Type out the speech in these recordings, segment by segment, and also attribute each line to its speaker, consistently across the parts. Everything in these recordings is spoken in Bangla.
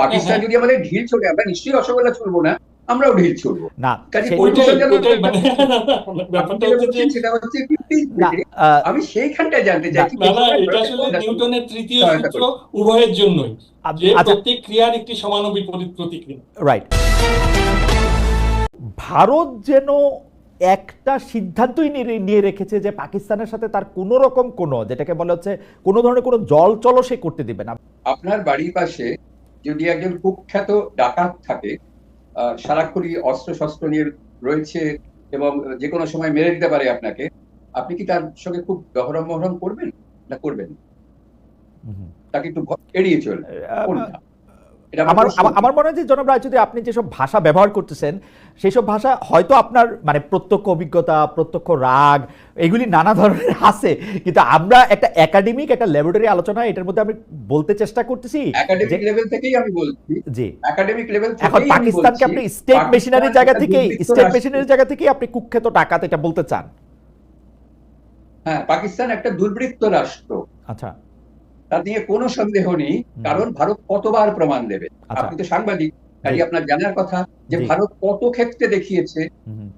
Speaker 1: পাকিস্তান
Speaker 2: হ্যাঁ।
Speaker 1: যদি আমাদের ঢিল ছোড়ে আমরা নিশ্চয়ই রসগোল্লা ছুড়বো না আমরাও ঢিল ছুড়বো
Speaker 3: না
Speaker 1: কাজে
Speaker 3: সে-
Speaker 1: ওই-
Speaker 2: ওইটাই
Speaker 1: যেটা-
Speaker 2: ওইটাই ব্যাপারটা হচ্ছে যে
Speaker 1: সেটা হচ্ছে 15
Speaker 3: না
Speaker 1: মিনিট।
Speaker 3: আহ,
Speaker 1: আমি সেইখানটায় জানতে
Speaker 2: আসলে নিউটনের তৃতীয় সূত্র উভয়ের জন্যই যে
Speaker 3: আচ্ছা
Speaker 2: প্রত্যেক ক্রিয়ার একটি সমানুবিপরীত প্রতিক্রিয়া
Speaker 3: রাইট ভারত যেন একটা সিদ্ধান্তই নিয়ে- নিয়ে রেখেছে যে পাকিস্তানের সাথে তার কোনো রকম কোনো যেটাকে বলা হচ্ছে কোনো ধরনের কোনো জল চলো সে করতে দিবে না
Speaker 1: আপনার বাড়ির পাশে যদি একজন কুখ্যাত ডাকাত থাকে আহ, সারাক্ষণই অস্ত্র শস্ত্র নিয়ে রয়েছে এবং যে কোনো সময় মেরে দিতে পারে আপনাকে আপনি কি তার সঙ্গে খুব গহরম মহরম করবেন? না করবেন? তাকে একটু এড়িয়ে চলবেন
Speaker 3: আমার আমার- মনে হয় যে জনাব রায়চৌধুরী আপনি যেসব ভাষা ব্যবহার করতেছেন সেই সব ভাষা হয়তো আপনার মানে প্রত্যক্ষ অভিজ্ঞতা প্রত্যক্ষ রাগ এগুলি নানা ধরনের আছে। কিন্তু আমরা একটা একাডেমিক একটা ল্যাবরেটরি আলোচনা এটার মধ্যে আমি বলতে চেষ্টা করতেছি
Speaker 1: একাডেমিক লেভেল থেকেই আমি বলছি।
Speaker 3: জি।
Speaker 1: একাডেমিক লেভেল থেকে
Speaker 3: এখন পাকিস্তানকে আপনি স্টেট মেশিনারির জায়গা থেকে স্টেট মেশিনারির জায়গা থেকে আপনি কুখ্যাত টাকাতে এটা বলতে চান।
Speaker 1: হ্যাঁ পাকিস্তান একটা দুর্বৃত্ত রাষ্ট্র।
Speaker 3: আচ্ছা।
Speaker 1: তার নিয়ে কোনো সন্দেহ নেই কারণ ভারত কতবার প্রমাণ দেবে।
Speaker 3: আচ্ছা।
Speaker 1: আপনি তো সাংবাদিক কাজে আপনার জানার কথা? যে ভারত কত ক্ষেত্রে দেখিয়েছে
Speaker 3: হুম,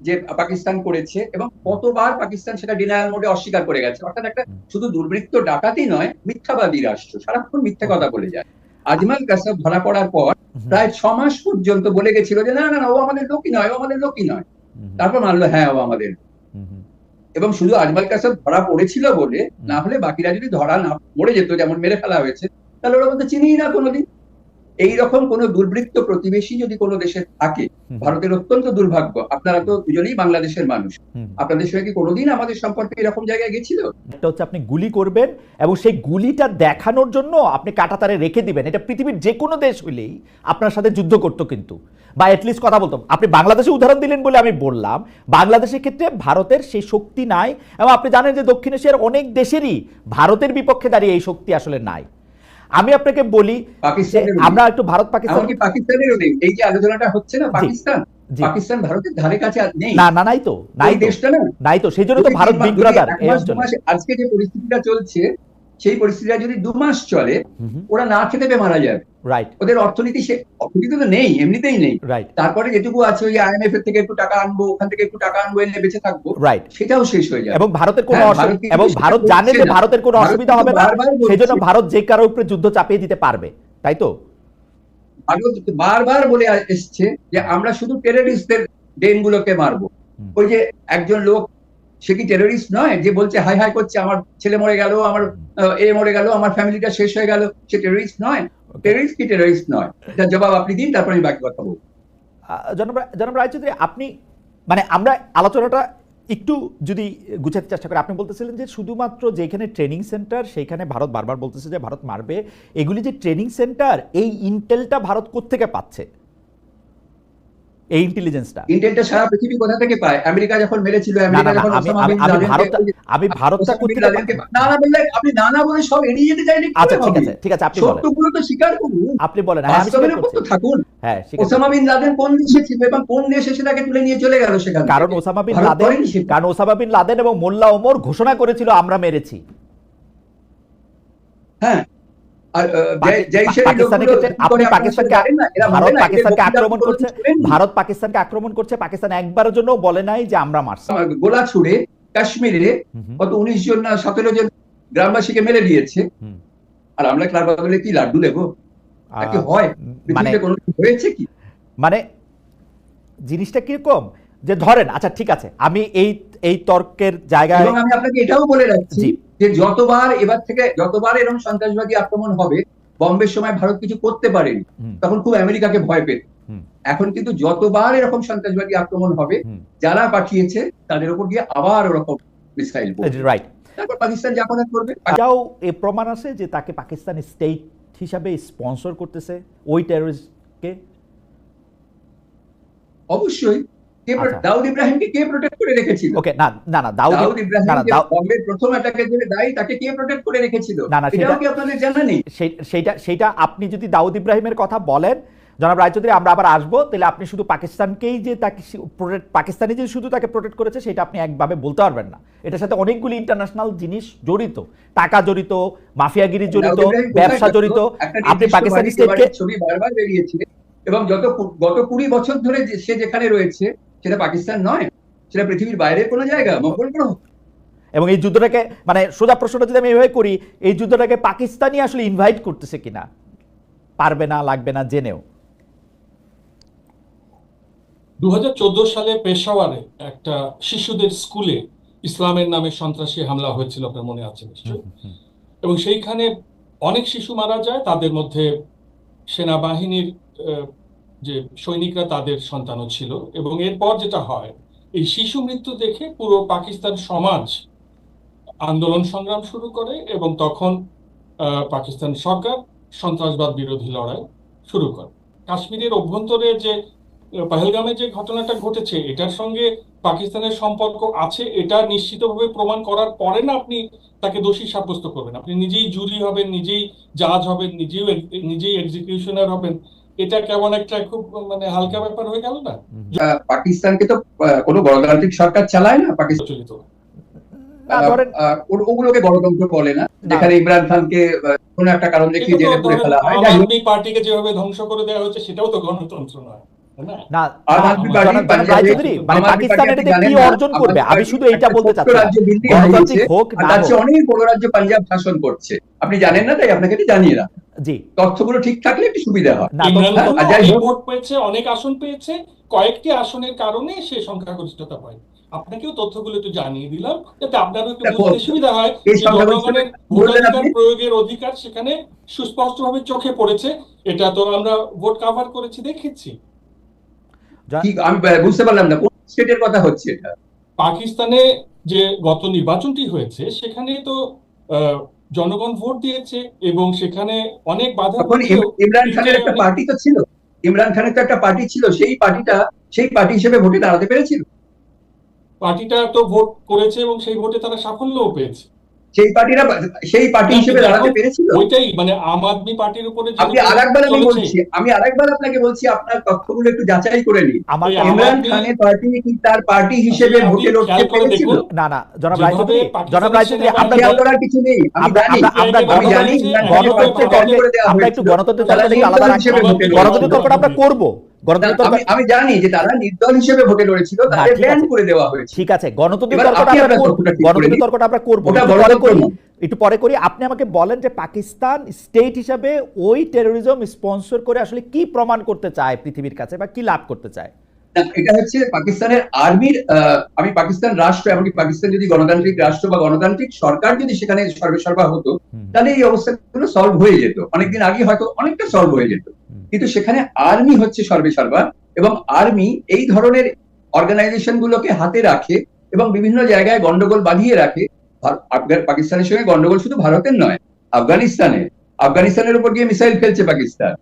Speaker 1: যে পাকিস্তান করেছে এবং কতবার পাকিস্তান সেটা ডিনায়াল মোডে অস্বীকার করে গেছে। অর্থাৎ একটা শুধু দুর্বৃত্ত ডাকাতি নয় মিথ্যাবাদী রাষ্ট্র সারাক্ষণ মিথ্যা কথা বলে যায়। আজমাল কাসাব ধরা পড়ার পর প্রায় ছ মাস পর্যন্ত বলে গেছিল যে না না না ও আমাদের লোকই নয় ও আমাদের লোকই নয়। তারপর মানলো হ্যাঁ ও আমাদের লোক। এবং শুধু আজমাল কাসাব ধরা পড়েছিল বলে না হলে বাকিরা যদি ধরা না মরে যেত যেমন মেরে ফেলা হয়েছে তাহলে ওরা বলতে চিনিই না কোনোদিন। এইরকম কোন দুর্বৃত্ত প্রতিবেশী যদি কোনো দেশে থাকে ভারতের অত্যন্ত দুর্ভাগ্য। আপনারা তো দুজনেই বাংলাদেশের মানুষ। আপনাদের সঙ্গে কি কোনোদিন আমাদের সম্পর্কে এরকম জায়গায় গেছিল?
Speaker 3: একটা হচ্ছে আপনি গুলি করবেন এবং সেই গুলিটা দেখানোর জন্য আপনি কাটাতারে রেখে দিবেন। এটা পৃথিবীর যে কোনো দেশ হইলেই আপনার সাথে যুদ্ধ করতো কিন্তু। বা অ্যাটলিস্ট কথা বলতো আপনি বাংলাদেশে উদাহরণ দিলেন বলে আমি বললাম বাংলাদেশের ক্ষেত্রে ভারতের সেই শক্তি নাই এবং আপনি জানেন যে দক্ষিণ এশিয়ার অনেক দেশেরই ভারতের বিপক্ষে দাঁড়িয়ে এই শক্তি আসলে নাই। আমি আপনাকে বলি আমরা একটু ভারত পাকিস্তান
Speaker 1: পাকিস্তানেরও নেই এই যে আলোচনাটা হচ্ছে না পাকিস্তান? পাকিস্তান ভারতের ধারে কাছে নেই।
Speaker 3: না না নাই তো নাই তো।
Speaker 1: দেশটা না।
Speaker 3: নাই তো সেই জন্য তো ভারত বিগ ব্রাদার
Speaker 1: আজকে যে পরিস্থিতিটা চলছে সেই পরিস্থিতিটা যদি দু মাস চলে ওরা না খেতে পেয়ে মারা যাবে।
Speaker 3: রাইট
Speaker 1: ওদের অর্থনীতি সে অর্থনীতি তো নেই এমনিতেই নেই।
Speaker 3: রাইট
Speaker 1: তারপরে যেটুকু আছে ওই আইএমএফ এর থেকে একটু টাকা আনব ওখান থেকে একটু টাকা আনব এনে বেঁচে থাকব
Speaker 3: রাইট
Speaker 1: সেটাও শেষ হয়ে যাবে।
Speaker 3: এবং ভারতের কোনো
Speaker 1: হ্যাঁ,
Speaker 3: এবং ভারত জানে যে ভারতের কোনো অসুবিধা হবে না সেই জন্য ভারত যে কারোর উপরে যুদ্ধ চাপিয়ে দিতে পারবে তাই তো?
Speaker 1: ভারত বারবার বলে এসছে যে আমরা শুধু টেররিস্টদের ডেন গুলোকে মারবো ওই যে একজন লোক সে কি টেররিস্ট নয়? যে বলছে হাই হাই করছে আমার ছেলে মরে গেল আমার এ মরে গেল আমার ফ্যামিলিটা শেষ হয়ে গেল। সে টেররিস্ট নয়। টেররিস্ট কি টেররিস্ট নয়? এটা জবাব আপনি দিন তারপরে আমি বাকি কথা বলব।
Speaker 3: জনাব জনাব রায়চৌধুরী আপনি মানে আমরা আলোচনাটা একটু যদি গুছাতে চেষ্টা করি আপনি বলতেছিলেন যে শুধুমাত্র যেখানে ট্রেনিং সেন্টার সেইখানে ভারত বারবার বলতেছে যে ভারত মারবে এগুলি যে ট্রেনিং সেন্টার এই ইন্টেলটা ভারত কোত্থেকে পাচ্ছে? এই ইন্টেলিজেন্সটা
Speaker 1: ইন্ডিয়ানটা সারা পৃথিবী কোথা থেকে পায়? আমেরিকা যখন মেরেছিল আমেরিকা যখন
Speaker 3: আমি
Speaker 1: ওসামা
Speaker 3: আমি
Speaker 1: বিন
Speaker 3: আমি
Speaker 1: লাদেনকে-
Speaker 3: আমি ভারতটা
Speaker 1: না। না বললে আপনি না না বলে সব এড়িয়ে যেতে চাইলে
Speaker 3: আচ্ছা ঠিক আছে ঠিক আছে আপনি বলেন।
Speaker 1: সত্যগুলো তো স্বীকার করুন।
Speaker 3: আপনি বলেন হ্যাঁ আমি স্বীকার করছি।
Speaker 1: থাকুন।
Speaker 3: হ্যাঁ
Speaker 1: ওসামা বিন লাদেন কোন দেশে ছিল এবং কোন দেশ এসে তাকে তুলে নিয়ে চলে গেল সেখানে
Speaker 3: কারণ ওসামা বিন লাদেন কারণ ওসামা বিন লাদেন এবং মোল্লা ওমর ঘোষণা করেছিল আমরা মেরেছি।
Speaker 1: হ্যাঁ
Speaker 3: ভারত
Speaker 1: বলে না, এদের
Speaker 3: পাকিস্তানকে আক্রমণ করছে
Speaker 1: কিছু করেনি।
Speaker 3: ভারত পাকিস্তানকে আক্রমণ করছে পাকিস্তান একবারের জন্য বলে নাই যে আমরা মারছি।
Speaker 1: গোলা ছুড়ে কাশ্মীরে
Speaker 3: হুম হুম।
Speaker 1: কত উনিশ জন না সতেরো জন গ্রামবাসীকে মেরে দিয়েছে। আর আমরা তার বদলে কি লাড্ডু হয়?
Speaker 3: মানে
Speaker 1: হয়েছে কি?
Speaker 3: মানে জিনিসটা কীরকম? যে ধরেন আচ্ছা ঠিক আছে আমি এই এই তর্কের জায়গায়
Speaker 1: আমি আপনাকে এটাও বলে রাখছি যে যতবার এবার থেকে যতবার এরকম সন্ত্রাসবাদী আক্রমণ হবে বম্বের সময় ভারত কিছু করতে পারেনি তখন খুব আমেরিকাকে ভয় পেত। এখন কিন্তু যতবার এরকম সন্ত্রাসবাদী আক্রমণ হবে যারা পাঠিয়েছে তাদের উপর গিয়ে আবার ওরকম মিসাইল
Speaker 3: রাইট
Speaker 1: তারপর পাকিস্তান যা করার করবে
Speaker 3: যাও এ প্রমাণ আছে যে তাকে পাকিস্তান স্টেট হিসাবে স্পন্সর করতেছে ওই টেররিস্টকে
Speaker 1: অবশ্যই। কে। দাউদ ইব্রাহিমকে কে প্রোটেক্ট করে রেখেছিল?
Speaker 3: ওকে না না না দাউদ
Speaker 1: দাউদ ইব্রাহিম
Speaker 3: না, না,
Speaker 1: যে
Speaker 3: দাউ-
Speaker 1: বম্বের প্রথম অ্যাটাকের জন্য দায়ী তাকে কে প্রোটেক্ট করে রেখেছিল?
Speaker 3: না, না, সেটা-
Speaker 1: কি আপনাদের জানা নেই?
Speaker 3: সেই- সেইটা সেইটা আপনি যদি দাউদ ইব্রাহিমের কথা বলেন জনাব রায়চৌধুরী আমরা আবার আসব তাহলে আপনি শুধু পাকিস্তানকেই যে তাকে প্রোটেক্ট পাকিস্তানি যে শুধু তাকে প্রোটেক্ট করেছে সেটা আপনি একভাবে বলতে পারবেন না। এটার সাথে অনেকগুলি ইন্টারন্যাশনাল জিনিস জড়িত। টাকা জড়িত মাফিয়াগিরি জড়িত ব্যবসা জড়িত? আপনি পাকিস্তানি স্টেটকে
Speaker 1: ছবি বারবার বেরিয়েছে এবং যত গত কুড়ি বছর ধরে সে যেখানে রয়েছে সেটা পাকিস্তান নয় সেটা পৃথিবীর বাইরের কোনো জায়গা মঙ্গল গ্রহ।
Speaker 3: এবং এই যুদ্ধটাকে মানে সোজা প্রশ্নটা যদি আমি এভাবে করি এই যুদ্ধটাকে পাকিস্তানি আসলে ইনভাইট করতেছে কিনা? পারবে না লাগবে না জেনেও।
Speaker 2: দু হাজার চোদ্দ সালে পেশাওয়ারে একটা শিশুদের স্কুলে ইসলামের নামে সন্ত্রাসী হামলা হয়েছিল আপনার মনে আছে নিশ্চয়ই? এবং সেইখানে অনেক শিশু মারা যায় তাদের মধ্যে সেনাবাহিনীর আহ, যে সৈনিকরা তাদের সন্তানও ছিল এবং এরপর যেটা হয়, এই শিশু মৃত্যু দেখে পুরো পাকিস্তান সমাজ আন্দোলন সংগ্রাম শুরু করে এবং তখন পাকিস্তান সরকার সন্ত্রাসবাদ বিরোধী লড়াই শুরু করে। কাশ্মীরের অভ্যন্তরে যে, পহেলগামে যে ঘটনাটা ঘটেছে, এটার সঙ্গে পাকিস্তানের সম্পর্ক আছে, এটা নিশ্চিতভাবে প্রমাণ করার পরে না আপনি তাকে দোষী সাব্যস্ত করবেন। আপনি নিজেই জুরি হবেন, নিজেই জাজ হবেন নিজেই নিজেই এক্সিকিউশনার হবেন। এটা কেমন একটা খুব মানে হালকা ব্যাপার হয়ে গেল না?
Speaker 1: পাকিস্তানকে তো কোনো গণতান্ত্রিক সরকার চালায় না পাকিস্তান? ও- ওগুলোকে গণতন্ত্র বলে না? যেখানে ইমরান খানকে কোনো একটা কারণ দেখিয়ে জেলে পুরে ফেলা হয়?
Speaker 2: আম আদমি পার্টিকে যেভাবে ধ্বংস করে দেওয়া হয়েছে সেটাও তো গণতন্ত্র নয়
Speaker 1: আপনি জানেন না, তাই আপনাকে জানিয়ে না
Speaker 3: জি।
Speaker 1: তথ্যগুলো ঠিক থাকলে একটু সুবিধা হয়। হ্যাঁ,
Speaker 2: ভোট পেয়েছে অনেক আসন পেয়েছে কয়েকটি আসনের কারণে সে সংখ্যাগরিষ্ঠতা পায়। আপনাকেও তথ্যগুলো একটু জানিয়ে দিলাম যাতে আপনারও একটু বুঝতে সুবিধা হয় জনগণের ভোটাধিকার প্রয়োগের অধিকার সেখানে সুস্পষ্টভাবে চোখে পড়েছে। এটা তো আমরা ভোট কাভার করেছি দেখেছি।
Speaker 1: আমি বুঝতে পারলাম না কোন স্টেটের কথা হচ্ছে এটা?
Speaker 2: পাকিস্তানে যে গত নির্বাচনটি হয়েছে সেখানে তো আহ, জনগণ ভোট দিয়েছে এবং সেখানে অনেক বাধা
Speaker 1: ইমরান খানের একটা পার্টি তো ছিল। ইমরান খানের তো একটা পার্টি ছিল সেই পার্টিটা সেই পার্টি হিসেবে ভোটে দাঁড়াতে পেরেছিল।
Speaker 2: পার্টিটা তো ভোট করেছে এবং সেই ভোটে তারা সাফল্যও পেয়েছে।
Speaker 1: সেই পার্টিরা সেই পার্টি হিসেবে দাঁড়াতে পেরেছিল?
Speaker 2: ওইটাই মানে আম আদমি পার্টির উপরে
Speaker 1: আপনি আরেকবার আমি বলছি আমি আরেকবার আপনাকে বলছি আপনার তথ্যগুলো একটু যাচাই করে নিন। ইমরান খানের পার্টি কি তার পার্টি হিসেবে ভোটে লড়তে পেরেছিল?
Speaker 3: না না জনাব রায়চৌধুরী জনাব রায়চৌধুরী আমরা
Speaker 1: খেয়াল করার কিছু নেই আমি জানি।
Speaker 3: আমরা
Speaker 2: আমি
Speaker 1: জানি
Speaker 3: গণতন্ত্রের তর্কে- আমরা একটু। গণতন্ত্রের
Speaker 1: তারা
Speaker 3: আলাদা গণতন্ত্রের তর্কটা আমরা করব।
Speaker 1: আমি জানি যে তারা নির্দল হিসেবে ভোটে লড়েছিল তাদের ব্যান করে দেওয়া হয়েছে।
Speaker 3: ঠিক আছে গণতন্ত্রের তর্কটা
Speaker 1: আপনি তর্কটা
Speaker 3: আমরা করব একটু পরে করি। আমাকে বলেন যে পাকিস্তান স্টেট হিসাবে ওই টেরোরিজম স্পন্সর করে আসলে কি প্রমাণ করতে চায় পৃথিবীর কাছে বা কি লাভ করতে চায়?
Speaker 1: এটা হচ্ছে পাকিস্তানের আর্মির আমি পাকিস্তান রাষ্ট্র এমনকি পাকিস্তান যদি গণতান্ত্রিক রাষ্ট্র বা গণতান্ত্রিক সরকার যদি সেখানে সর্বেসর্বা হতো তাহলে এই অবস্থাগুলো সলভ হয়ে যেত। অনেকদিন আগে হয়তো অনেকটা সলভ হয়ে যেত। কিন্তু সেখানে আর্মি হচ্ছে সর্বেসর্বা এবং আর্মি এই ধরনের অর্গানাইজেশন গুলোকে হাতে রাখে এবং বিভিন্ন জায়গায় গন্ডগোল বাঁধিয়ে রাখে। পাকিস্তানের সঙ্গে গন্ডগোল শুধু ভারতের নয় আফগানিস্তানে। আফগানিস্তানের উপর গিয়ে মিসাইল ফেলছে পাকিস্তান।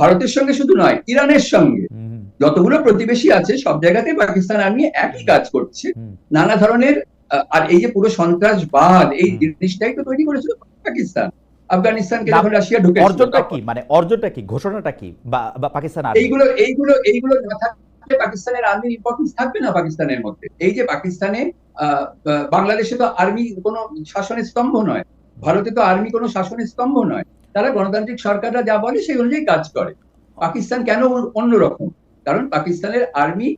Speaker 1: ভারতের সঙ্গে শুধু নয় ইরানের সঙ্গে। যতগুলো প্রতিবেশী আছে সব জায়গাতে পাকিস্তান আর্মি একই কাজ করছে। নানা ধরনের আর এই যে পুরো সন্ত্রাসবাদ এই জিনিসটাই তো তৈরি করেছিল পাকিস্তান। আফগানিস্তানকে যখন রাশিয়া ঢুকেছিল
Speaker 3: অর্জনটা কি? মানে অর্জনটা কি? ঘোষণাটা কি? বা পাকিস্তান
Speaker 1: এইগুলো এইগুলো এইগুলো না থাকলে পাকিস্তানের আর্মির ইম্পর্টেন্স থাকবে না পাকিস্তানের মধ্যে? এই যে পাকিস্তানে বাংলাদেশে তো আর্মি কোনো শাসনের স্তম্ভ নয়। ভারতে তো আর্মি কোনো শাসনের স্তম্ভ নয়। তারা গণতান্ত্রিক সরকাররা যা বলে সেই অনুযায়ী কাজ করে। পাকিস্তান কেন অন্যরকম কারণ পাকিস্তানের আর্মি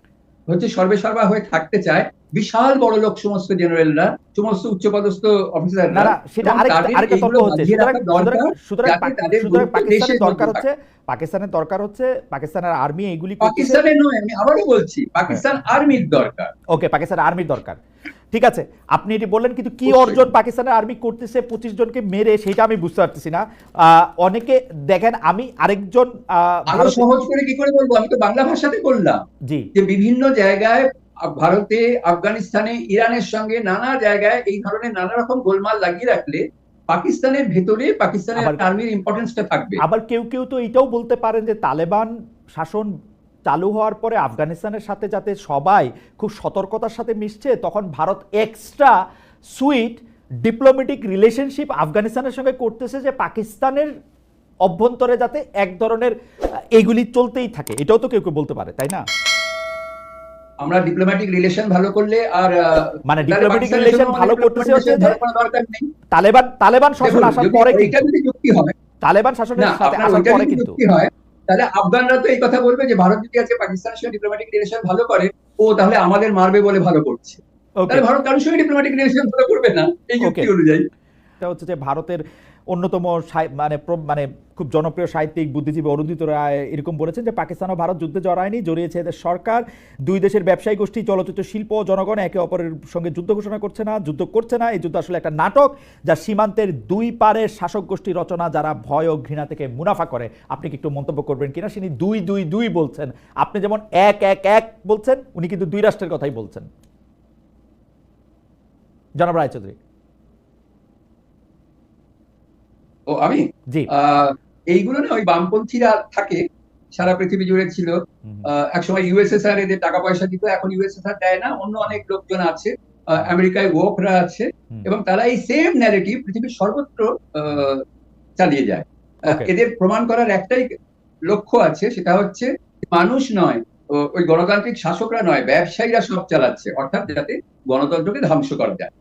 Speaker 1: হচ্ছে সর্বে সর্বা হয়ে থাকতে চায়। বিশাল বড় লোক সমস্ত জেনারেলরা সমস্ত উচ্চপদস্থ অফিসার
Speaker 3: না সেটা আরেকটা তর্ক হচ্ছে। সুতরাং পাকিস্তানের দরকার হচ্ছে পাকিস্তানের দরকার হচ্ছে পাকিস্তানের আর্মি এইগুলি
Speaker 1: পাকিস্তানের নয় আমি আবারও বলছি পাকিস্তান আর্মির দরকার।
Speaker 3: ওকে পাকিস্তান আর্মির দরকার। ঠিক আছে? আপনি এটি বললেন কিন্তু কি অর্জন পাকিস্তানের আর্মি করতেছে পঁচিশ জনকে মেরে সেটা আমি বুঝতে পারতেছি না। অনেকে দেখেন আমি আরেকজন আরও
Speaker 1: সহজ করে কি করে বলব? আমি তো বাংলা ভাষাতে বললাম
Speaker 3: জি।
Speaker 1: যে বিভিন্ন জায়গায় ভারতে আফগানিস্তানে ইরানের সঙ্গে নানা জায়গায় এই ধরনের নানা রকম গোলমাল লাগিয়ে রাখলে পাকিস্তানের ভেতরে পাকিস্তানের আর্মির ইম্পর্টেন্সটা থাকবে।
Speaker 3: আবার কেউ কেউ তো এটাও বলতে পারেন যে তালেবান শাসন চালু হওয়ার পরে আফগানিস্তানের সাথে যাতে সবাই খুব সতর্কতার সাথে মিশছে তখন Bharat extra sweet diplomatic relationship আফগানিস্তানের সঙ্গে করতেছে যে পাকিস্তানের অভ্যন্তরে যাতে এক ধরনের এগুলি চলতেই থাকে। এটাও তো কেউ কেউ বলতে পারে তাই না?
Speaker 1: আমরা ডিপ্লোম্যাটিক রিলেশন ভালো করলে আর
Speaker 3: মানে relation
Speaker 1: সঙ্গে
Speaker 3: ভালো করতেছে হচ্ছে তালেবান তালেবান শাসন আসার পরে কিন্তু
Speaker 1: যুক্তি
Speaker 3: তালেবান শাসনের সাথে আসার পরে কিন্তু
Speaker 1: হয় তাহলে আফগানরা তো এই কথা বলবে যে ভারত যদি আজকে পাকিস্তানের সঙ্গে ডিপ্লোম্যাটিক রিলেশন ভালো করে ও তাহলে আমাদের মারবে বলে ভালো করছে। তাহলে ভারত কারোর সঙ্গে ডিপ্লোম্যাটিক রিলেশন ভালো করবে না এই যুক্তি অনুযায়ী।
Speaker 3: হচ্ছে যে ভারতের অন্যতম মানে মানে খুব জনপ্রিয় সাহিত্যিক, বুদ্ধিজীবী অরুণিত রায় এরকম বলেছেন যে পাকিস্তান ও ভারত যুদ্ধে জড়ায়নি, জড়িয়েছে এদের সরকার। দুই দেশের ব্যবসায়ী গোষ্ঠী, চলচ্চিত্র শিল্প জনগণ একে অপরের সঙ্গে যুদ্ধ ঘোষণা করছে না, যুদ্ধ করছে না। এই যুদ্ধ আসলে একটা নাটক যা সীমান্তের দুই পারের শাসক গোষ্ঠী রচনা যারা ভয় ও ঘৃণা থেকে মুনাফা করে। আপনি কি একটু মন্তব্য করবেন কিনা? তিনি দুই দুই দুই বলছেন। আপনি যেমন এক এক এক বলছেন, উনি কিন্তু দুই রাষ্ট্রের কথাই বলছেন। জনাব রায়চৌধুরী।
Speaker 1: ও আমি? এইগুলো না ওই বামপন্থীরা থাকে সারা পৃথিবী জুড়ে ছিল। একসময় ইউএসএসআর এদের টাকা পয়সা দিত এখন ইউএসএসআর দেয় না অন্য অনেক লোকজন আছে আমেরিকায় ওকরা আছে এবং তারা এই সেম ন্যারেটিভ পৃথিবীর সর্বত্র আহ, চালিয়ে যায়। এদের প্রমাণ করার একটাই লক্ষ্য আছে সেটা হচ্ছে মানুষ নয় ওই গণতান্ত্রিক শাসকরা নয় ব্যবসায়ীরা সব চালাচ্ছে অর্থাৎ যাতে গণতন্ত্রকে ধ্বংস করা যায়।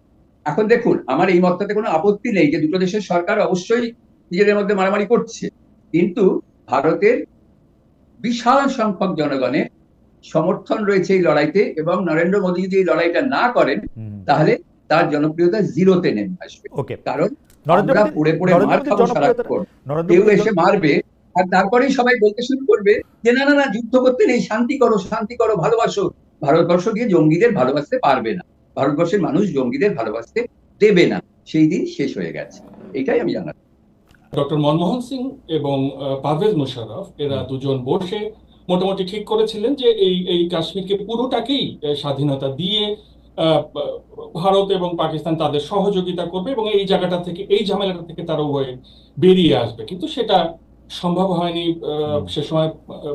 Speaker 1: এখন দেখুন আমার এই মতটাতে কোনো আপত্তি নেই যে দুটো দেশের সরকার অবশ্যই নিজেদের মধ্যে মারামারি করছে। কিন্তু ভারতের বিশাল সংখ্যক জনগণের সমর্থন রয়েছে এই লড়াইতে এবং নরেন্দ্র মোদী যদি এই লড়াইটা না করেন তাহলে তার জনপ্রিয়তা জিরোতে নেমে আসবে। কারণ আমরা পড়ে পড়ে মার খাব সারাক্ষণ কেউ এসে মারবে আর তারপরেই সবাই বলতে শুরু করবে যে না না না যুদ্ধ করতে নেই শান্তি করো শান্তি করো ভালোবাসো। ভারতবর্ষ গিয়ে জঙ্গিদের ভালোবাসতে পারবে না। ভারতবর্ষের মানুষ জঙ্গিদের ভালোবাসতে দেবে না। সেই দিন শেষ হয়ে গেছে। এটাই আমি জানাই
Speaker 2: ডক্টর মনমোহন সিং এবং পারভেজ মুশারফ এরা দুজন বসে মোটামুটি ঠিক করেছিলেন যে এই এই কাশ্মীরকে পুরোটাকেই স্বাধীনতা দিয়ে ভারত এবং পাকিস্তান তাদের সহযোগিতা করবে এবং এই জায়গাটা থেকে এই ঝামেলাটা থেকে তারা উভয়ে বেরিয়ে আসবে। কিন্তু সেটা সম্ভব হয়নি সে সময়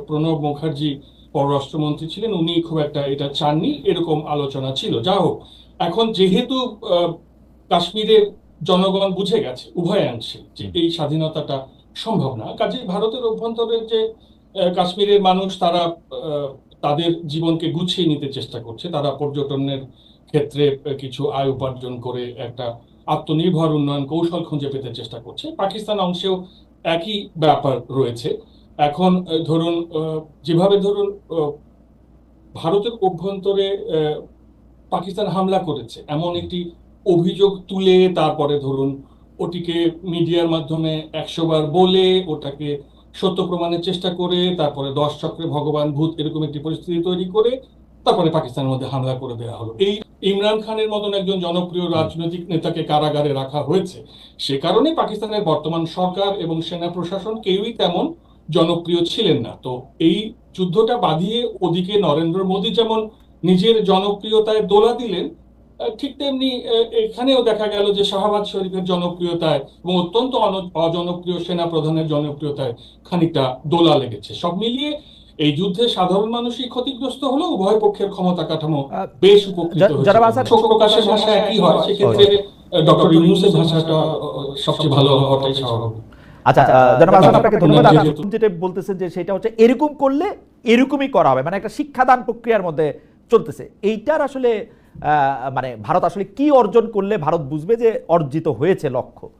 Speaker 2: প্রণব মুখার্জি পররাষ্ট্রমন্ত্রী ছিলেন উনি খুব একটা এটা চাননি এরকম আলোচনা ছিল। যা হোক এখন যেহেতু কাশ্মীরের জনগণ বুঝে গেছে উভয়াংশে যে এই স্বাধীনতাটা সম্ভব না কাজেই ভারতের অভ্যন্তরের যে কাশ্মীরের মানুষ তারা আহ, তাদের জীবনকে গুছিয়ে নিতে চেষ্টা করছে তারা পর্যটনের ক্ষেত্রে কিছু আয় উপার্জন করে একটা আত্মনির্ভর উন্নয়ন কৌশল খুঁজে পেতে চেষ্টা করছে। পাকিস্তান অংশেও একই ব্যাপার রয়েছে। এখন ধরুন যেভাবে ধরুন ভারতের অভ্যন্তরে পাকিস্তান হামলা করেছে, এমন একটি অভিযোগ তুলে তারপরে ধরুন, ওটিকে মিডিয়ার মাধ্যমে একশো বার বলে, ওটাকে সত্য প্রমাণের চেষ্টা করে, তারপরে দশ চক্রে ভগবান ভূত এরকম একটি পরিস্থিতি তৈরি করে, তারপরে পাকিস্তানের মধ্যে হামলা করে দেওয়া হলো। এই ইমরান খানের মতন একজন জনপ্রিয় রাজনৈতিক নেতাকে কারাগারে রাখা হয়েছে, সে কারণে পাকিস্তানের বর্তমান সরকার এবং সেনা প্রশাসন কেউই তেমন জনপ্রিয় ছিলেন না। তো এই যুদ্ধটা বাঁধিয়ে ওদিকে নরেন্দ্র মোদী যেমন নিজের জনপ্রিয়তায় দোলা দিলেন ঠিক তেমনি এখানেও দেখা গেল যে শাহবাজ শরীফের জনপ্রিয়তায় এবং অত্যন্ত অজনপ্রিয় সেনা প্রধানের জনপ্রিয়তায় খানিকটা দোলা লেগেছে। সব মিলিয়ে এই যুদ্ধে সাধারণ মানুষই ক্ষতিগ্রস্ত হলো উভয় পক্ষের ক্ষমতা কাঠামো বেশ উপকৃত হয়েছে। প্রকাশের ভাষা একই হয়? সেক্ষেত্রে ডক্টর ইউনুসের ভাষাটা সবচেয়ে ভালো হওয়াটাই স্বাভাবিক।
Speaker 3: আচ্ছা জনাব আহসান আপনাকে
Speaker 2: আপনাকে
Speaker 3: ধন্যবাদ।
Speaker 2: ধন্যবাদ।
Speaker 3: আপনি যেটা বলতেছেন যে সেটা হচ্ছে এরকম করলে এরকমই করা হবে মানে একটা শিক্ষাদান প্রক্রিয়ার মধ্যে চলতেছে। এইটার আসলে আহ, মানে ভারত আসলে কি অর্জন করলে ভারত বুঝবে যে অর্জিত হয়েছে লক্ষ্য?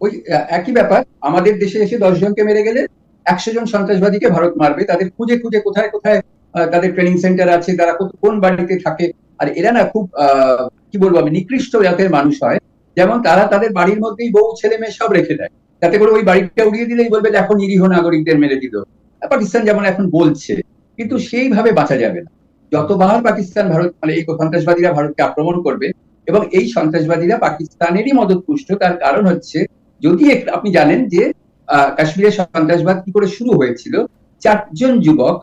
Speaker 1: ওই আহ, একই ব্যাপার আমাদের দেশে এসে দশ জনকে মেরে গেলে একশো জন সন্ত্রাসবাদীকে ভারত মারবে। তাদের খুঁজে খুঁজে কোথায় কোথায় তাদের ট্রেনিং সেন্টার আছে তারা কোন- বাড়িতে থাকে। আর এরা না খুব আহ, কি বলব আমি নিকৃষ্ট জাতের মানুষ হয়। যেমন তারা তাদের বাড়ির মধ্যেই বউ ছেলে মেয়ে সব রেখে দেয়। যাতে করে ওই বাড়িটা উড়িয়ে দিলেই বলবে দেখো নিরীহ নাগরিকদের মেরে দিল। পাকিস্তান যেমন এখন বলছে কিন্তু সেইভাবে বাঁচা যাবে না। যতবার পাকিস্তান ভারত মানে এই সন্ত্রাসবাদীরা ভারতকে আক্রমণ করবে এবং এই সন্ত্রাসবাদীরা পাকিস্তানেরই মদত পুষ্ট তার কারণ হচ্ছে যদি আপনি জানেন যে আহ, কাশ্মীরের সন্ত্রাসবাদ কি করে শুরু হয়েছিল চারজন যুবক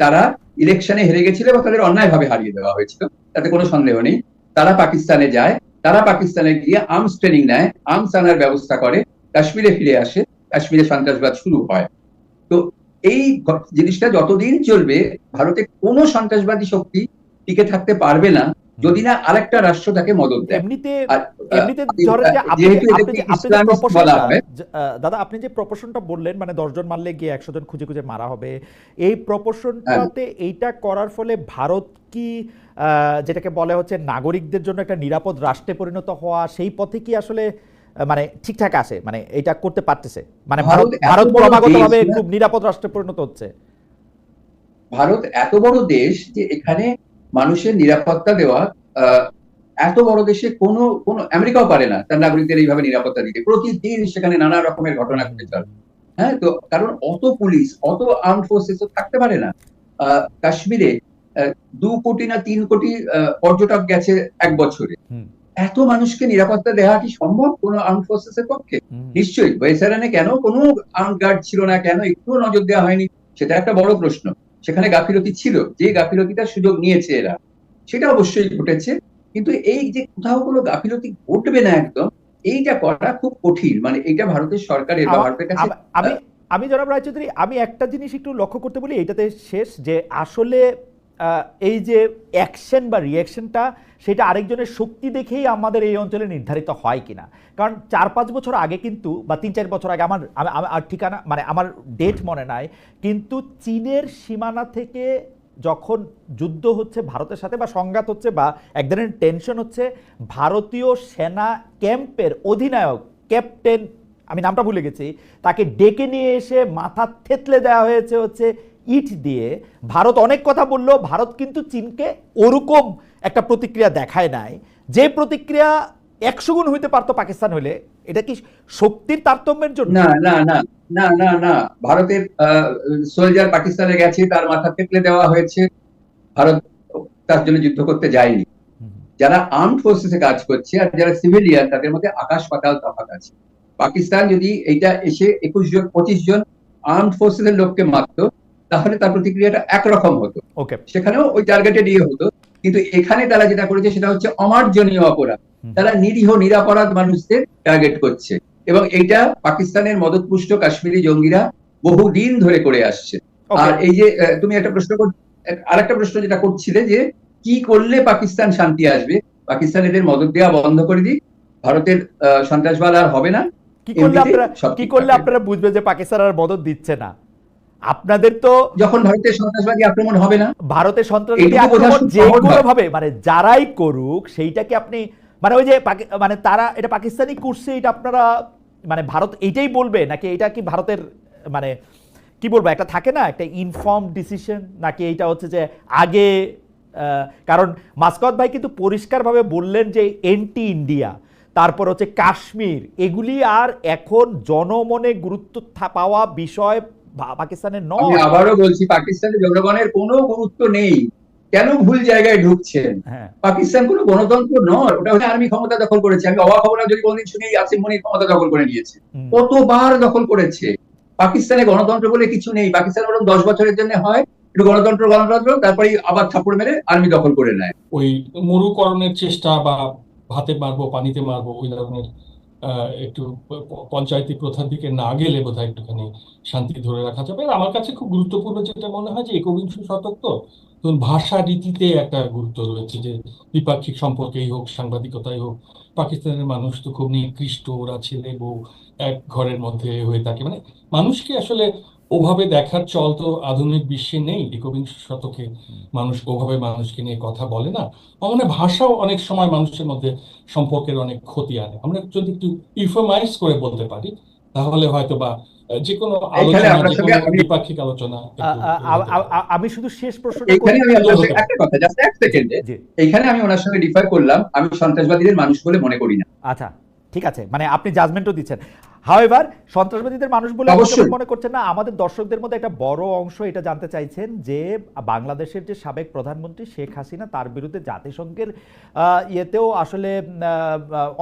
Speaker 1: তারা ইলেকশনে হেরে গেছিল এবং তাদের অন্যায়ভাবে হারিয়ে দেওয়া হয়েছিল তাতে কোনো সন্দেহ নেই। তারা পাকিস্তানে যায় তারা পাকিস্তানে গিয়ে আর্মস ট্রেনিং নেয় আর্মস আনার ব্যবস্থা করে, কাশ্মীরে ফিরে আসে, কাশ্মীরে সন্ত্রাসবাদ শুরু হয়। তো এই জিনিসটা যতদিন চলবে, ভারতে কোনো সন্ত্রাসবাদী শক্তি টিকে থাকতে পারবে না। যদি না আরেকটা রাষ্ট্র তাকে মদত দেয়।
Speaker 3: এমনিতে এমনিতে ধরেন যে আপনি আপনি
Speaker 1: হয়
Speaker 3: দাদা আপনি যে প্রপোর্শনটা বললেন মানে দশজন মারলে গিয়ে একশো জন খুঁজে খুঁজে মারা হবে এই প্রপোর্শনটাতে এইটা করার ফলে ভারত কি যেটাকে বলে হচ্ছে নাগরিকদের জন্য একটা নিরাপদ রাষ্ট্রে পরিণত হওয়া সেই পথে কি আসলে মানে ঠিকঠাক আছে? মানে এটা করতে পারতেছে? মানে ভারত
Speaker 1: ভারত
Speaker 3: ক্রমাগতভাবে খুব নিরাপদ রাষ্ট্রে পরিণত হচ্ছে।
Speaker 1: ভারত এত বড় দেশ যে এখানে মানুষের নিরাপত্তা দেওয়া আহ, এত বড় দেশে কোনো কোনো আমেরিকাও পারে না তার নাগরিকদের এইভাবে নিরাপত্তা দিতে। প্রতিদিন সেখানে নানা রকমের ঘটনা ঘটে চলে হ্যাঁ তো কারণ অত পুলিশ অত আর্ম ফোর্সেস তো থাকতে পারে না। কাশ্মীরে দু কোটি না তিন কোটি আহ, পর্যটক গেছে এক বছরে। এত মানুষকে নিরাপত্তা দেওয়া কি সম্ভব কোনো আর্ম ফোর্সেস এর পক্ষে। নিশ্চয়ই। ওয়েসারানে কেন কোনো আর্ম গার্ড ছিল না? কেন একটুও নজর দেওয়া হয়নি? সেটা একটা বড় প্রশ্ন। সেখানে গাফিলতি ছিল যে গাফিলতিটার সুযোগ নিয়েছে এরা। সেটা অবশ্যই ঘটেছে কিন্তু এই যে কোথাও কোনো গাফিলতি ঘটবে না একদম এইটা করা খুব কঠিন। মানে এইটা ভারতের সরকারের বা ভারতের কাছে
Speaker 3: আমি আমি জনাব রায়চৌধুরী আমি একটা জিনিস একটু লক্ষ্য করতে বলি এটাতে শেষ যে আসলে এই যে অ্যাকশন বা রিয়াকশনটা সেটা আরেকজনের শক্তি দেখেই আমাদের এই অঞ্চলে নির্ধারিত হয় কিনা। কারণ চার পাঁচ বছর আগে কিন্তু, বা তিন চার বছর আগে আমার, আমি- আমি- আর ঠিকানা মানে আমার ডেট মনে নাই, কিন্তু চীনের সীমানা থেকে যখন যুদ্ধ হচ্ছে ভারতের সাথে, বা সংঘাত হচ্ছে, বা এক ধরনের টেনশন হচ্ছে, ভারতীয় সেনা ক্যাম্পের অধিনায়ক ক্যাপ্টেন আমি নামটা ভুলে গেছি, তাকে ডেকে নিয়ে এসে মাথা থেতলে দেওয়া হয়েছে হচ্ছে ইট দিয়ে ভারত অনেক কথা বলল ভারত কিন্তু চীনকে ওরকম একটা প্রতিক্রিয়া দেখায় নাই। যে প্রতিক্রিয়া একশো গুণ হইতে পারতো পাকিস্তান হলে এটা কি শক্তির তারতম্যের জন্য?
Speaker 1: না না না না না না। ভারতের সোলজার পাকিস্তানে গেছে তার মাথা থেতলে দেওয়া হয়েছে। ভারত তার জন্য যুদ্ধ করতে যায়নি। যারা আর্ম ফোর্সেসে কাজ করছে আর যারা সিভিলিয়ান তাদের মধ্যে আকাশ পাতাল তফাৎ আছে। পাকিস্তান যদি এইটা এসে একুশ জন পঁচিশ জন আর্ম ফোর্সেসের লোককে মারতো তাহলে তার প্রতিক্রিয়াটা একরকম হতো। সেখানেও ওই টার্গেটে দিয়ে হতো। কিন্তু এখানে তারা যেটা করেছে সেটা হচ্ছে অমার্জনীয় অপরাধ। তারা নিরীহ নিরাপরাধ মানুষদের টার্গেট করছে। এবং এইটা পাকিস্তানের মদতপুষ্ট কাশ্মীরি জঙ্গিরা বহুদিন ধরে করে আসছে। আর এই যে তুমি একটা প্রশ্ন আরেকটা প্রশ্ন যেটা করছিলে যে কি করলে পাকিস্তান শান্তি আসবে? পাকিস্তান এদের মদত দেওয়া বন্ধ করে দিক। ভারতের আহ, সন্ত্রাসবাদ আর হবে না।
Speaker 3: কি করলে আপনারা কি করলে আপনারা বুঝবেন যে পাকিস্তান আর মদত দিচ্ছে না? আপনাদের তো
Speaker 1: যখন ভারতের সন্ত্রাসবাদী আক্রমণ হবে না
Speaker 3: ভারতের সন্ত্রাসবাদী আক্রমণ যে কোনো ভাবে মানে যারাই করুক সেইটাকে আপনি মানে ওই যে মানে তারা এটা পাকিস্তানি করছে এটা আপনারা মানে ভারত এইটাই বলবে নাকি এটা কি ভারতের মানে কি বলব একটা থাকে না একটা ইনফর্ম ডিসিশন নাকি এটা হচ্ছে যে আগে কারণ মাস্কত ভাই কিন্তু পরিষ্কারভাবে বললেন যে এন্টি ইন্ডিয়া তারপর হচ্ছে কাশ্মীর এগুলি আর এখন জনমনে গুরুত্ব পাওয়া বিষয় পাকিস্তানের
Speaker 1: আমি
Speaker 3: নয়।
Speaker 1: আবারও বলছি পাকিস্তানের জনগণের কোনো গুরুত্ব নেই। কেন ভুল জায়গায় ঢুকছেন?
Speaker 3: হ্যাঁ।
Speaker 1: পাকিস্তান কোনো গণতন্ত্র নয়। ওটা হচ্ছে আর্মি ক্ষমতা দখল করেছে। আমি অবাক হব না যদি কোনদিন শুনি আসিম মনির ক্ষমতা দখল করে নিয়েছে। কতবার দখল করেছে? পাকিস্তানে গণতন্ত্র বলে কিছু নেই। পাকিস্তান বরং দশ বছরের জন্য হয়। একটু গণতন্ত্র গণতন্ত্র তারপরে আবার থাপড় মেরে আর্মি দখল করে নেয়।
Speaker 2: ওই মরুকরণের চেষ্টা বা ভাতে মারবো পানিতে মারবো ওই ধরনের একটু পঞ্চায়েতি প্রথার দিকে না গেলে বোধহয় একটুখানি শান্তি ধরে রাখা যাবে। আর আমার কাছে খুব গুরুত্বপূর্ণ যেটা মনে হয় যে একবিংশ শতক তো, ধরুন ভাষা রীতিতে একটা গুরুত্ব রয়েছে যে দ্বিপাক্ষিক সম্পর্কেই হোক, সাংবাদিকতাই হোক, পাকিস্তানের মানুষ তো খুব নিকৃষ্ট, ওরা ছেলে বউ এক ঘরের মধ্যে হয়ে থাকে। মানে মানুষকে আসলে ওভাবে দেখার চল তো আধুনিক বিশ্বে নেই। একবিংশ শতকে মানুষ ওভাবে মানুষকে নিয়ে কথা বলে না। মনে ভাষাও অনেক সময় মানুষের মধ্যে সম্পর্কের অনেক ক্ষতি আনে। আমরা যদি একটু ইউফেমাইজ করে বলতে পারি তাহলে হয়তো বা যে কোনো আলোচনা যে কোনো
Speaker 1: আমি-
Speaker 2: দ্বিপাক্ষিক আলোচনা
Speaker 3: আমি শুধু শেষ প্রশ্নটা।
Speaker 1: একটা কথা জাস্ট এক সেকেন্ডে এইখানে আমি ওনার সঙ্গে ডিফার করলাম আমি সন্ত্রাসবাদীদের মানুষ বলে মনে করি না।
Speaker 3: আচ্ছা ঠিক আছে। মানে আপনি জাজমেন্টও দিচ্ছেন। হাওয়েভার সন্ত্রাসবাদীদের মানুষ বলে মনে করছেন না আমাদের দর্শকদের মধ্যে একটা বড় অংশ এটা জানতে চাইছেন যে বাংলাদেশের যে সাবেক প্রধানমন্ত্রী শেখ হাসিনা তার বিরুদ্ধে জাতিসংঘের ইয়েতেও আসলে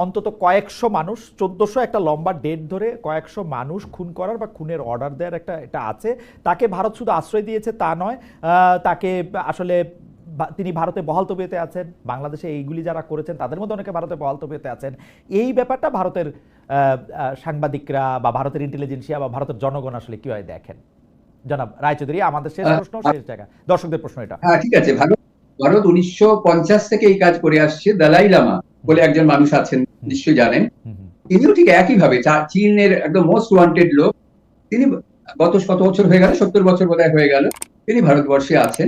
Speaker 3: অন্তত কয়েকশো মানুষ চোদ্দশো একটা লম্বা ডেট ধরে কয়েকশো মানুষ খুন করার বা খুনের অর্ডার দেওয়ার একটা এটা আছে। তাকে ভারত শুধু আশ্রয় দিয়েছে তা নয় তাকে আসলে তিনি ভারতে বহাল তবিয়তে আছেন বাংলাদেশে এইগুলি যারা করেছেন তাদের মধ্যে অনেকে ভারতে বহাল তবিয়তে আছেন। এই ব্যাপারটা ভারতের সাংবাদিকরা বা ভারতের ইন্টেলিজেন্সিয়া বা ভারতের জনগণ আসলে কীভাবে দেখেন? জনাব রায়চৌধুরী আমাদের শেষ প্রশ্ন শেষ জায়গা। দর্শকদের প্রশ্ন এটা।
Speaker 1: হ্যাঁ ঠিক আছে। ভারত ভারত উনিশশো পঞ্চাশ থেকে এই কাজ করে আসছে দালাই লামা বলে একজন মানুষ আছেন নিশ্চয়ই জানেন। তিনিও ঠিক একইভাবে চা- চীনের একদম মোস্ট ওয়ান্টেড লোক। তিনি গত শত বছর হয়ে গেল সত্তর বছর বোধহয় হয়ে গেল। তিনি ভারতবর্ষে আছেন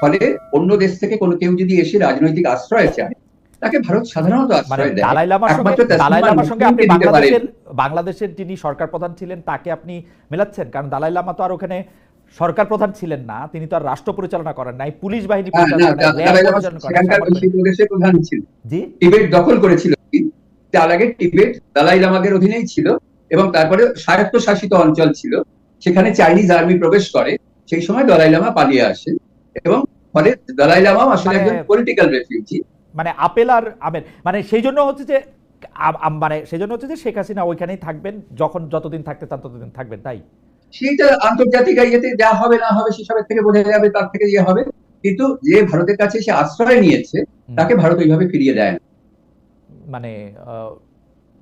Speaker 1: ফলে অন্য দেশ থেকে কোনো কেউ যদি এসে রাজনৈতিক আশ্রয় চায় তাকে ভারত সাধারণত
Speaker 3: মানে
Speaker 1: আশ্রয় দেয়।
Speaker 3: দালাই লামার সঙ্গে দালাই লামার সঙ্গে আপনি
Speaker 1: নসরুলকে দিতে পারেন।
Speaker 3: বাংলাদেশের বাংলাদেশের যিনি সরকার প্রধান ছিলেন তাকে আপনি মেলাচ্ছেন? কারণ দালাই লামা তো আর ওখানে সরকার প্রধান ছিলেন না তিনি তো আর রাষ্ট্র পরিচালনা করেন নাই পুলিশ বাহিনী
Speaker 1: হ্যাঁ, প্রধান ছিল
Speaker 3: জি?
Speaker 1: টিবেট দখল করেছিল। তার আগে টিবেট দালাই লামাদের অধীনেই ছিল এবং তারপরে স্বায়ত্তশাসিত অঞ্চল ছিল। সেখানে চাইনিজ আর্মি প্রবেশ করে। সেই সময় দলাই লামা পালিয়ে আসেন এবং ফলে দলাই লামাও আসলে
Speaker 3: মানে-
Speaker 1: একজন পলিটিক্যাল রেফিউজি
Speaker 3: মানে আপেল আর আমের মানে সেই জন্য হচ্ছে যে মানে সেই জন্য হচ্ছে যে শেখ হাসিনা ওইখানেই থাকবেন যখন যতদিন থাকতে চান ততদিন থাকবেন তাই?
Speaker 1: সেইটা আন্তর্জাতিক ইয়েতে যা হবে না হবে সেসবের থেকে বোঝা যাবে তার থেকে ইয়ে হবে। কিন্তু যে ভারতের কাছে সে আশ্রয় নিয়েছে তাকে ভারত ওইভাবে ফিরিয়ে দেয় না।
Speaker 3: মানে আহ,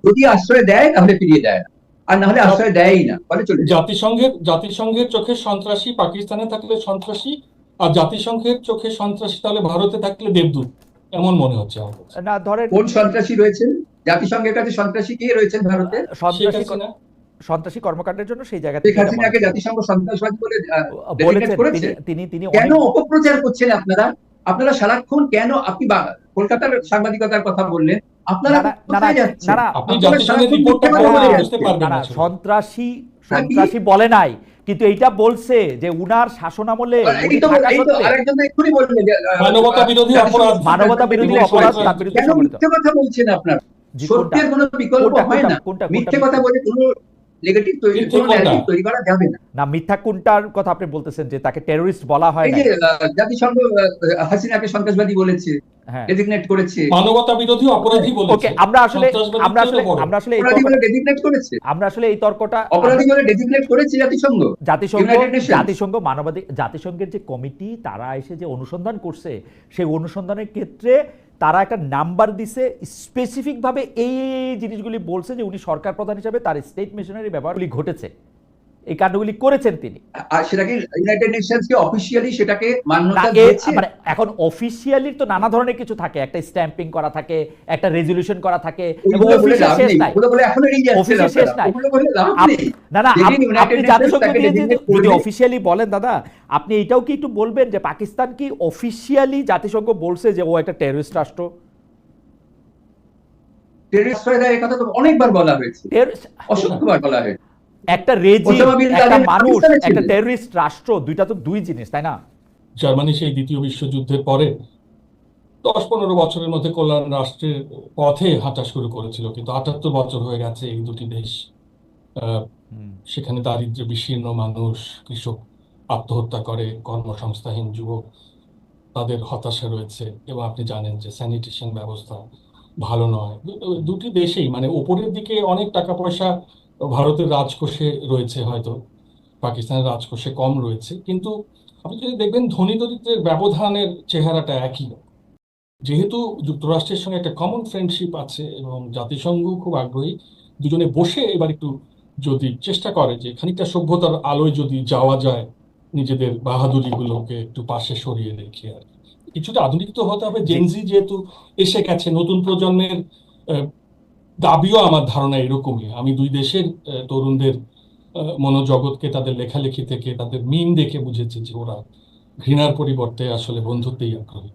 Speaker 1: যদি আশ্রয় দেয় তাহলে ফিরিয়ে দেয় না। আর না হলে আশ্রয় দেয়ই না। ফলে চলে
Speaker 2: জাতিসংঘের জাতিসংঘের চোখে সন্ত্রাসী পাকিস্তানে থাকলে সন্ত্রাসী আর জাতিসংঘের চোখে সন্ত্রাসী তাহলে ভারতে থাকলে দেবদূত এমন মনে হচ্ছে আমার
Speaker 3: না ধরেন
Speaker 1: কোন সন্ত্রাসী রয়েছেন? জাতিসংঘের কাছে সন্ত্রাসী কে রয়েছেন ভারতে?
Speaker 3: সন্ত্রাসী সন্ত্রাসী কর্মকাণ্ডের জন্য সেই জায়গা থেকে
Speaker 1: হাসিনাকে জাতিসংঘ সন্ত্রাসবাদী বলে
Speaker 3: বলেছেন তিনি তিনি তিনি
Speaker 1: কেন অপপ্রচার করছেন আপনারা? আপনারা সারাক্ষণ কেন আপনি বা- কলকাতার সাংবাদিকতার কথা বললেন
Speaker 3: সন্ত্রাসী সন্ত্রাসী বলে নাই কিন্তু এইটা বলছে যে উনার শাসন আমলে
Speaker 2: মানবতা বিরোধী অপরাধ
Speaker 3: মানবতা বিরোধী অপরাধ। তার বিরুদ্ধে
Speaker 1: কথা বলছেন আপনার? সত্যের কোনো বিকল্প হয় না। মিথ্যে কথা বলে কোনো নেগেটিভ তৈরি তৈরি করা যাবে না।
Speaker 3: না মিথ্যা কোনটার কথা আপনি বলতেছেন যে তাকে টেরোরিস্ট বলা হয়
Speaker 1: এই
Speaker 3: না?
Speaker 1: যে জাতিসংঘ হাসিনাকে সন্ত্রাসবাদী বলেছে
Speaker 3: হ্যাঁ।
Speaker 1: ডেজিগনেট করেছে।
Speaker 2: মানবতা বিরোধী অপরাধী বলেছে।
Speaker 3: ওকে আমরা আসলে আমরা আসলে আমরা আসলে এই
Speaker 1: অপরাধী
Speaker 3: তর্ক-
Speaker 1: বলে ডেজিগনেট করেছে।
Speaker 3: আমরা আসলে এই তর্কটা
Speaker 1: অপরাধী বলে ডেজিগনেট করেছে জাতিসংঘ।
Speaker 3: জাতিসংঘ জাতিসংঘ মানবাধিক জাতিসংঘের যে কমিটি তারা এসে যে অনুসন্ধান করছে সেই অনুসন্ধানের ক্ষেত্রে তারা একটা নাম্বার দিছে স্পেসিফিকভাবে এই জিনিসগুলি বলছে যে উনি সরকার প্রধান হিসাবে তার স্টেট মিশনারি ব্যাপারগুলি ঘটেছে। এই কাণ্ডগুলি করেছেন তিনি।
Speaker 1: সেটাকে ইউনাইটেড নেশনস কে অফিসিয়ালি সেটাকে মান্যতা দিয়েছে।
Speaker 3: মানে এখন অফিসিয়ালি তো নানা ধরনের কিছু থাকে। একটা স্ট্যাম্পিং করা থাকে একটা রেজলিউশন করা থাকে এবং শেষ
Speaker 1: নাই। বলে এখনও এড়িয়ে
Speaker 3: শেষ নাই। না না আপনি জাতিসংঘ দিয়ে যদি অফিসিয়ালি বলেন দাদা আপনি এটাও কি একটু বলবেন যে পাকিস্তান কি অফিসিয়ালি জাতিসংঘ বলছে যে ও একটা টেররিস্ট রাষ্ট্র?
Speaker 1: টেররিস্ট দেয় এই কথা তো অনেকবার বলা হয়েছে। অসংখ্যবার বলা হয়েছে।
Speaker 3: একটা রেজিম একটা মানুষ একটা টেররিস্ট রাষ্ট্র দুইটা তো দুই জিনিস তাই না?
Speaker 2: জার্মানি সেই দ্বিতীয় বিশ্বযুদ্ধের পরে দশ পনেরো বছরের মধ্যে কল্যাণ রাষ্ট্রের পথে হাঁটা শুরু করেছিল কিন্তু আটাত্তর বছর হয়ে গেছে এই দুটি দেশ। আহ, সেখানে দারিদ্র বিশীর্ণ মানুষ কৃষক আত্মহত্যা করে কর্মসংস্থাহীন যুবক তাদের হতাশা রয়েছে। এবং আপনি জানেন যে স্যানিটেশন ব্যবস্থা ভালো নয়। দুটি দেশেই মানে ওপরের দিকে অনেক টাকা পয়সা ভারতের রাজকোষে রয়েছে হয়তো, পাকিস্তানের রাজকোষে কম রয়েছে, কিন্তু আপনি যদি দেখবেন ধনী দরিদ্রের ব্যবধানের চেহারাটা একই যেহেতু যুক্তরাষ্ট্রের সঙ্গে একটা কমন ফ্রেন্ডশিপ আছে এবং জাতিসংঘ খুব আগ্রহী, দুজনে বসে এবার একটু যদি চেষ্টা করে যে খানিকটা সভ্যতার আলোয় যদি যাওয়া যায়, নিজেদের বাহাদুরিগুলোকে একটু পাশে সরিয়ে রেখে আর। কিছুটা আধুনিক তো হতে হবে জেনজি যেহেতু এসে গেছে, নতুন প্রজন্মের দাবিও আমার ধারণা এরকমই। আমি দুই দেশের তরুণদের মনোজগৎকে, তাদের লেখালেখি থেকে তাদের মিন দেখে বুঝেছি যে ওরা ঘৃণার পরিবর্তে আসলে বন্ধুত্বেই আগ্রহী।